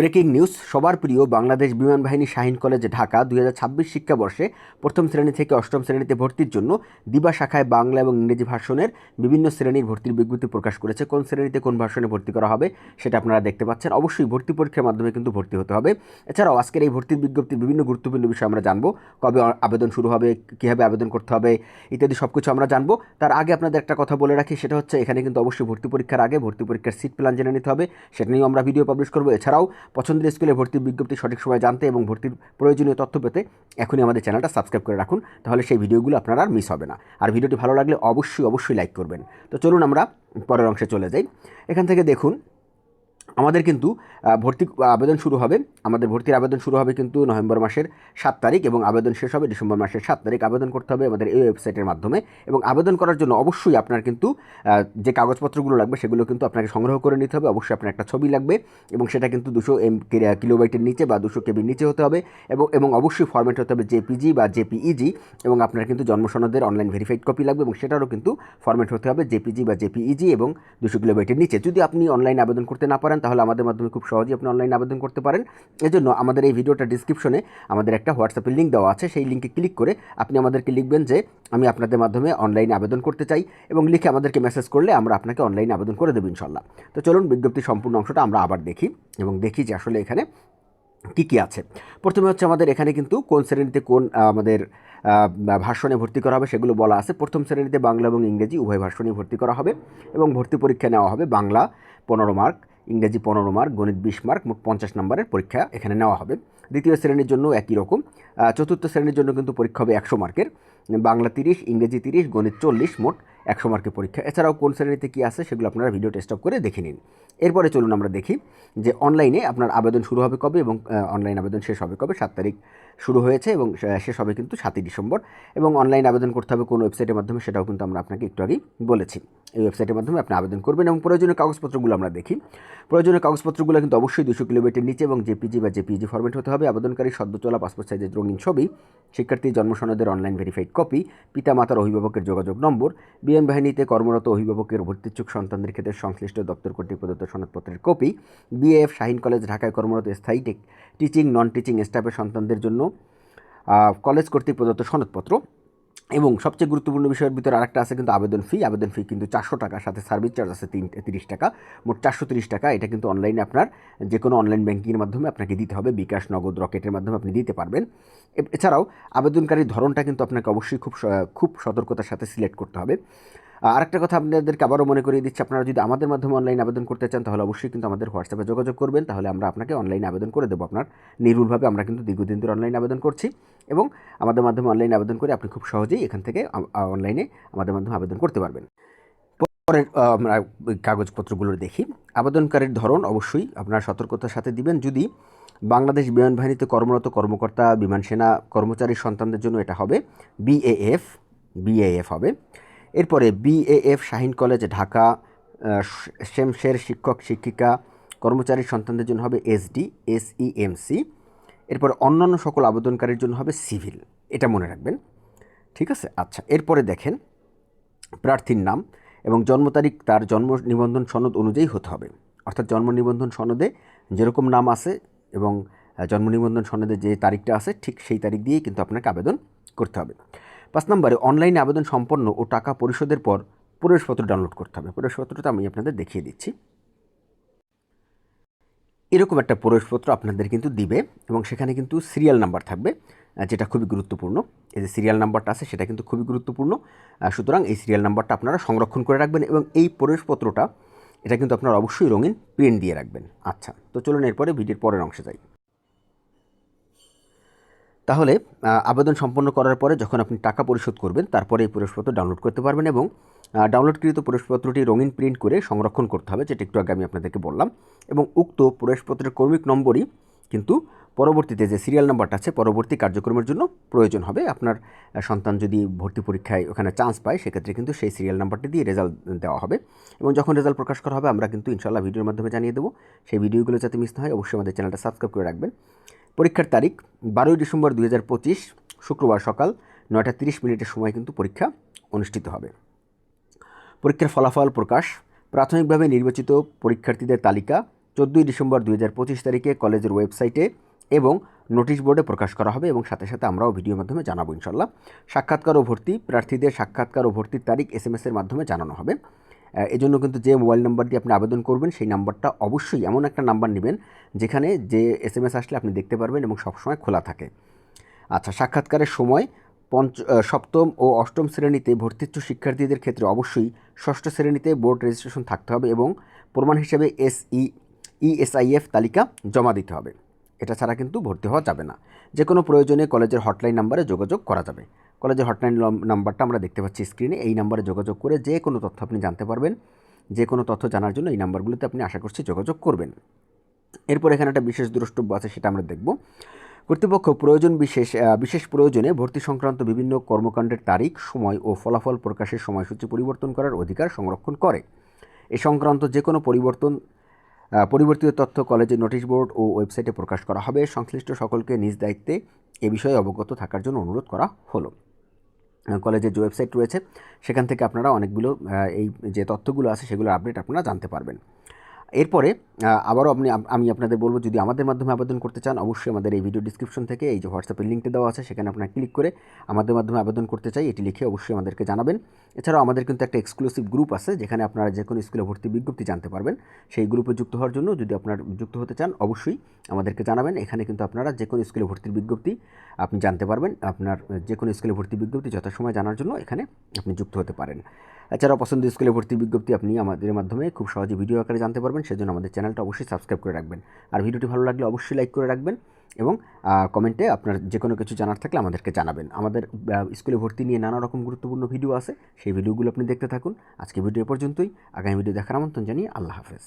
Breaking news, সবার প্রিয় বাংলাদেশ বিমান বাহিনী শাহিন কলেজ ঢাকা দুই হাজার ছাব্বিশ শিক্ষাবর্ষে প্রথম শ্রেণি থেকে অষ্টম শ্রেণীতে ভর্তির জন্য দিবা শাখায় বাংলা এবং ইংরেজি ভাষণের বিভিন্ন শ্রেণির ভর্তির বিজ্ঞপ্তি প্রকাশ করেছে। কোন শ্রেণীতে কোন ভাষণে ভর্তি করা হবে সেটা আপনারা দেখতে পাচ্ছেন। অবশ্যই ভর্তি পরীক্ষার মাধ্যমে কিন্তু ভর্তি হতে হবে। এছাড়াও আজকের এই ভর্তির বিজ্ঞপ্তির বিভিন্ন গুরুত্বপূর্ণ বিষয় আমরা জানব। কবে আবেদন শুরু হবে, কীভাবে আবেদন করতে হবে ইত্যাদি সব কিছু আমরা জানব। তার আগে আপনাদের একটা কথা বলে রাখি, সেটা হচ্ছে এখানে কিন্তু অবশ্যই ভর্তি পরীক্ষার আগে ভর্তি পরীক্ষার সিট প্ল্যান জেনে নিতে হবে। সেটা নিয়েও আমরা ভিডিও পাবলিশ করব। এছাড়াও পছন্দের স্কুলে ভর্তির বিজ্ঞপ্তি সঠিক সময় জানতে এবং ভর্তির প্রয়োজনীয় তথ্য পেতে এখনই আমাদের চ্যানেলটা সাবস্ক্রাইব করে রাখুন, তাহলে সেই ভিডিওগুলো আপনার আর মিস হবে না। আর ভিডিওটি ভালো লাগলে অবশ্যই অবশ্যই লাইক করবেন। তো চলুন আমরা পরের অংশে চলে যাই। এখান থেকে দেখুন আমাদের কিন্তু ভর্তি আবেদন শুরু হবে। আমাদের ভর্তির আবেদন শুরু হবে কিন্তু নভেম্বর মাসের সাত তারিখ এবং আবেদন শেষ হবে ডিসেম্বর মাসের সাত তারিখ। আবেদন করতে হবে আমাদের এই ওয়েবসাইটের মাধ্যমে এবং আবেদন করার জন্য অবশ্যই আপনার কিন্তু যে কাগজপত্রগুলো লাগবে সেগুলো কিন্তু আপনাকে সংগ্রহ করে নিতে হবে। অবশ্যই আপনার একটা ছবি লাগবে এবং সেটা কিন্তু দুশো এম কিলোবাইটের নিচে বা দুশো কেবির নিচে হতে হবে এবং এবং অবশ্যই ফরম্যাট হতে হবে জেপিজি বা জেপিইজি এবং আপনার কিন্তু জন্মসনদের অনলাইন ভেরিফাইড কপি লাগবে এবং সেটারও কিন্তু ফরম্যাট হতে হবে জেপিজি বা জেপিইজি এবং দুশো কিলোবাইটের নিচে। যদি আপনি অনলাইন আবেদন করতে না পারেন তাহলে আমাদের মাধ্যমে খুব সহজেই আপনি অনলাইন আবেদন করতে পারেন। এজন্য আমাদের এই ভিডিওটা ডিসক্রিপশনে আমাদের একটা হোয়াটসঅ্যাপের লিঙ্ক দেওয়া আছে। সেই লিঙ্কে ক্লিক করে আপনি আমাদেরকে লিখবেন যে, আমি আপনাদের মাধ্যমে অনলাইনে আবেদন করতে চাই। এবং লিখে আমাদেরকে মেসেজ করলে আমরা আপনাকে অনলাইনে আবেদন করে দেবো ইনশাল্লাহ তো চলুন বিজ্ঞপ্তির সম্পূর্ণ অংশটা আমরা আবার দেখি এবং দেখি যে আসলে এখানে কী কী আছে। প্রথমে হচ্ছে আমাদের এখানে কিন্তু কোন শ্রেণীতে কোন আমাদের ভাষণে ভর্তি করা হবে সেগুলো বলা আছে। প্রথম শ্রেণীতে বাংলা এবং ইংরেজি উভয় ভাষণে ভর্তি করা হবে এবং ভর্তি পরীক্ষা নেওয়া হবে বাংলা পনেরো মার্ক। ইংরেজি পনেরো মার্ক, গণিত বিশ মার্ক, মোট পঞ্চাশ নম্বরের পরীক্ষা এখানে নেওয়া হবে। দ্বিতীয় শ্রেণির জন্য একই রকম। চতুর্থ শ্রেণির জন্য কিন্তু পরীক্ষা হবে একশো মার্কের। বাংলা তিরিশ, ইংরেজি তিরিশ, গণিত চল্লিশ মোট একশো মার্কের পরীক্ষা। এছাড়াও কোন শ্রেণীতে কী আছে সেগুলো আপনারা ভিডিও টেস্ট করে দেখে নিন। এরপরে চলুন আমরা দেখি যে অনলাইনে আপনার আবেদন শুরু হবে কবে এবং অনলাইন আবেদন শেষ হবে কবে। সাত তারিখ শুরু হয়েছে এবং শেষ হবে কিন্তু সাতই ডিসেম্বর। এবং অনলাইন আবেদন করতে হবে কোন ওয়েবসাইটের মাধ্যমে সেটাও কিন্তু আমরা আপনাকে একটু আগেই বলেছি। এই ওয়েবসাইটের মাধ্যমে আপনি আবেদন করবেন এবং প্রয়োজনীয় কাগজপত্রগুলো আমরা দেখি। প্রয়োজনীয় কাগজপত্রগুলো কিন্তু অবশ্যই দুশো কিলোমিটার নিচে এবং জেপিজি বা জেপিজি ফরম্যাট হতে হবে। আবেদনকারী সদ্য চলা পাসপোর্ট সাইজের রঙিন ছবি, শিক্ষার্থীর জন্মসনদের অনলাইন ভেরিফাইড কপি পিতামাতার অভিভাবকের যোগাযোগ নম্বর বিএম বাহিনীতে কর্মরত অভিভাবকের ভর্তিচ্ছুক সন্তানদের ক্ষেত্রে সংশ্লিষ্ট দপ্তর কর্তৃক প্রদত্ত সনদপত্রের কপি বিএএফ শাহিন কলেজ ঢাকায় কর্মরত স্থায়ী টিচিং নন টিচিং স্টাফের সন্তানদের জন্য কলেজ কর্তৃক প্রদত্ত সনদপত্র। এবং সবচেয়ে গুরুত্বপূর্ণ বিষয়ের ভিতরে আরেকটা আছে কিন্তু আবেদন ফি আবেদন ফি কিন্তু চারশো টাকার সাথে সার্ভিস চার্জ আছে তিন তিরিশ টাকা। মোট চারশো তিরিশ টাকা। এটা কিন্তু অনলাইনে আপনার যে কোনো অনলাইন ব্যাঙ্কিংয়ের মাধ্যমে আপনাকে দিতে হবে। বিকাশ, নগদ রকেটের মাধ্যমে আপনি দিতে পারবেন। এছাড়াও আবেদনকারীর ধরনটা কিন্তু আপনাকে অবশ্যই খুব খুব সতর্কতার সাথে সিলেক্ট করতে হবে। আরেকটা কথা আপনাদেরকে আবারও মনে করিয়ে দিচ্ছি, আপনারা যদি আমাদের মাধ্যমে অনলাইন আবেদন করতে চান, তাহলে অবশ্যই কিন্তু আমাদের হোয়াটসঅ্যাপে যোগাযোগ করবেন, তাহলে আমরা আপনাকে অনলাইন আবেদন করে দেবো। আপনার নির্ভুলভাবে আমরা কিন্তু দীর্ঘদিন ধরে অনলাইন আবেদন করছি এবং আমাদের মাধ্যমে অনলাইন আবেদন করে আপনি খুব সহজেই এখান থেকে অনলাইনে আমাদের মাধ্যমে আবেদন করতে পারবেন। পরের আমরা কাগজপত্রগুলো দেখি। আবেদনকারীর ধরন অবশ্যই আপনার সতর্কতার সাথে দিবেন। যদি বাংলাদেশ বিমান বাহিনীতে কর্মরত কর্মকর্তা, বিমান সেনা, কর্মচারীর সন্তানদের জন্য এটা হবে বিএএফ বিএএফ হবে। এরপরে বিএএফ শাহিন কলেজ, ঢাকা শেমশের শিক্ষক, শিক্ষিকা কর্মচারীর সন্তানদের জন্য হবে এসডি এসইএমসি এরপর অন্যান্য সকল আবেদনকারীর জন্য হবে সিভিল। এটা মনে রাখবেন। ঠিক আছে? আচ্ছা এরপরে দেখেন প্রার্থীর নাম এবং জন্ম তারিখ, তার জন্ম নিবন্ধন সনদ অনুযায়ী হতে হবে। অর্থাৎ জন্ম নিবন্ধন সনদে যেরকম নাম আছে এবং জন্ম নিবন্ধন সনদে যে তারিখটা আছে, ঠিক সেই তারিখ দিয়েই কিন্তু আপনাকে আবেদন করতে হবে। পাঁচ নম্বরে, অনলাইনে আবেদন সম্পন্ন ও টাকা পরিশোধের পর প্রবেশপত্র ডাউনলোড করতে হবে। প্রবেশপত্রটা আমি আপনাদের দেখিয়ে দিচ্ছি। এরকম একটা প্রবেশপত্র আপনাদের কিন্তু দিবে এবং সেখানে কিন্তু সিরিয়াল নাম্বার থাকবে যেটা খুবই গুরুত্বপূর্ণ। এই যে সিরিয়াল নাম্বারটা আছে, সেটা কিন্তু খুবই গুরুত্বপূর্ণ। সুতরাং এই সিরিয়াল নাম্বারটা আপনারা সংরক্ষণ করে রাখবেন এবং এই প্রবেশপত্রটা, এটা কিন্তু আপনারা অবশ্যই রঙিন প্রিন্ট দিয়ে রাখবেন। আচ্ছা তো চলুন এরপরে ভিডিওর পরের অংশে যাই। তাহলে আবেদন সম্পন্ন করার পরে যখন আপনি টাকা পরিশোধ করবেন, তারপরে এই প্রবেশপত্র ডাউনলোড করতে পারবেন এবং ডাউনলোডকৃত প্রবেশপত্রটি রঙিন প্রিন্ট করে সংরক্ষণ করতে হবে, যেটা একটু আগে আমি আপনাদেরকে বললাম। এবং উক্ত প্রবেশপত্রের কর্মিক নম্বরই কিন্তু পরবর্তীতে যে সিরিয়াল নাম্বারটা আছে, পরবর্তী কার্যক্রমের জন্য প্রয়োজন হবে। আপনার সন্তান যদি ভর্তি পরীক্ষায় ওখানে চান্স পায়, সেক্ষেত্রে কিন্তু সেই সিরিয়াল নাম্বারটি দিয়ে রেজাল্ট দেওয়া হবে। এবং যখন রেজাল্ট প্রকাশ করা হবে, আমরা কিন্তু ইনশাল্লাহ ভিডিওর মাধ্যমে জানিয়ে দেবো। সেই ভিডিওগুলো যাতে মিস না হয়, অবশ্যই আমাদের চ্যানেলটা সাবস্ক্রাইব করে রাখবেন। পরীক্ষার তারিখ বারোই ডিসেম্বর দুই হাজার পঁচিশ, শুক্রবার সকাল নয়টা তিরিশ মিনিটের সময় কিন্তু পরীক্ষা অনুষ্ঠিত হবে। পরীক্ষার ফলাফল প্রকাশ। প্রাথমিকভাবে নির্বাচিত পরীক্ষার্থীদের তালিকা চোদ্দোই ডিসেম্বর দুই হাজার পঁচিশ তারিখে কলেজের ওয়েবসাইটে এবং নোটিশ বোর্ডে প্রকাশ করা হবে এবং সাথে সাথে আমরাও ভিডিওর মাধ্যমে জানাব ইনশাল্লাহ। সাক্ষাৎকার ও ভর্তি, প্রার্থীদের সাক্ষাৎকার ও ভর্তির তারিখ এস এর মাধ্যমে জানানো হবে। এজন্য কিন্তু যে মোবাইল নাম্বার দিয়ে আপনি আবেদন করবেন, সেই নাম্বারটা অবশ্যই এমন একটা নাম্বার নেবেন যেখানে যে এস এম এস আসলে আপনি দেখতে পারবেন এবং সবসময় খোলা থাকে। আচ্ছা সাক্ষাৎকারের সময় পঞ্চ সপ্তম ও অষ্টম শ্রেণীতে ভর্তিচ্ছু শিক্ষার্থীদের ক্ষেত্রে অবশ্যই ষষ্ঠ শ্রেণীতে বোর্ড রেজিস্ট্রেশন থাকতে হবে এবং প্রমাণ হিসেবে এস ই ইএসআইএফ তালিকা জমা দিতে হবে। এটা ছাড়া কিন্তু ভর্তি হওয়া যাবে না। যে কোনো প্রয়োজনে কলেজের হটলাইন নাম্বারে যোগাযোগ করা যাবে। কলেজের হটলাইন নাম্বারটা আমরা দেখতে পাচ্ছি স্ক্রিনে এই নাম্বারে যোগাযোগ করে যে কোনো তথ্য আপনি জানতে পারবেন। যে কোনো তথ্য জানার জন্য এই নাম্বারগুলোতে আপনি আশা করছি যোগাযোগ করবেন। এরপর এখানে একটা বিশেষ দ্রষ্টব্য আছে, সেটা আমরা দেখব। কর্তৃপক্ষ প্রয়োজন বিশেষ বিশেষ প্রয়োজনে ভর্তি সংক্রান্ত বিভিন্ন কর্মকাণ্ডের তারিখ, সময় ও ফলাফল প্রকাশের সময়সূচি পরিবর্তন করার অধিকার সংরক্ষণ করে। এ সংক্রান্ত যে কোনো পরিবর্তন পরিবর্তিত তথ্য কলেজের নোটিশ বোর্ড ও ওয়েবসাইটে প্রকাশ করা হবে। সংশ্লিষ্ট সকলকে নিজ দায়িত্বে এ বিষয়ে অবগত থাকার জন্য অনুরোধ করা হলো। কলেজের যে ওয়েবসাইট রয়েছে, সেখান থেকে আপনারা অনেকগুলো এই যে তথ্যগুলো আছে, সেগুলোর আপডেট আপনারা জানতে পারবেন। এরপরে আবারও আপনি আমি আপনাদের বলব যদি আমাদের মাধ্যমে আবেদন করতে চান, অবশ্যই আমাদের এই ভিডিও ডিসক্রিপশন থেকে এই যে হোয়াটসঅ্যাপের লিঙ্কটা দেওয়া আছে, সেখানে আপনারা ক্লিক করে আমাদের মাধ্যমে আবেদন করতে চাই, এটি লিখে অবশ্যই আমাদেরকে জানাবেন। এছাড়াও আমাদের কিন্তু একটা এক্সক্লুসিভ গ্রুপ আছে, যেখানে আপনারা যে কোনো স্কুলে ভর্তি বিজ্ঞপ্তি জানতে পারবেন। সেই গ্রুপে যুক্ত হওয়ার জন্য যদি আপনার যুক্ত হতে চান, অবশ্যই আমাদেরকে জানাবেন। এখানে কিন্তু আপনারা যে কোনো স্কুলে ভর্তির বিজ্ঞপ্তি আপনি জানতে পারবেন, আপনার যে কোনো স্কুলে ভর্তি বিজ্ঞপ্তি যথাসময় জানার জন্য এখানে আপনি যুক্ত হতে পারেন। এছাড়াও পছন্দের স্কুলে ভর্তি বিজ্ঞপ্তি আপনি আমাদের মাধ্যমে খুব সহজে ভিডিও আকারে জানতে পারবেন। সেজন্য আমাদের চ্যানেলটা অবশ্যই সাবস্ক্রাইব করে রাখবেন। আর ভিডিওটি ভালো লাগলে অবশ্যই লাইক করে রাখবেন এবং কমেন্টে আপনার যে কোনো কিছু জানার থাকলে আমাদেরকে জানাবেন। আমাদের স্কুলে ভর্তি নিয়ে নানা রকম গুরুত্বপূর্ণ ভিডিও আছে, সেই ভিডিওগুলো আপনি দেখতে থাকুন। আজকে ভিডিও পর্যন্তই। আগামী ভিডিও দেখার আমন্ত্রণ জানিয়ে আল্লাহ হাফেজ।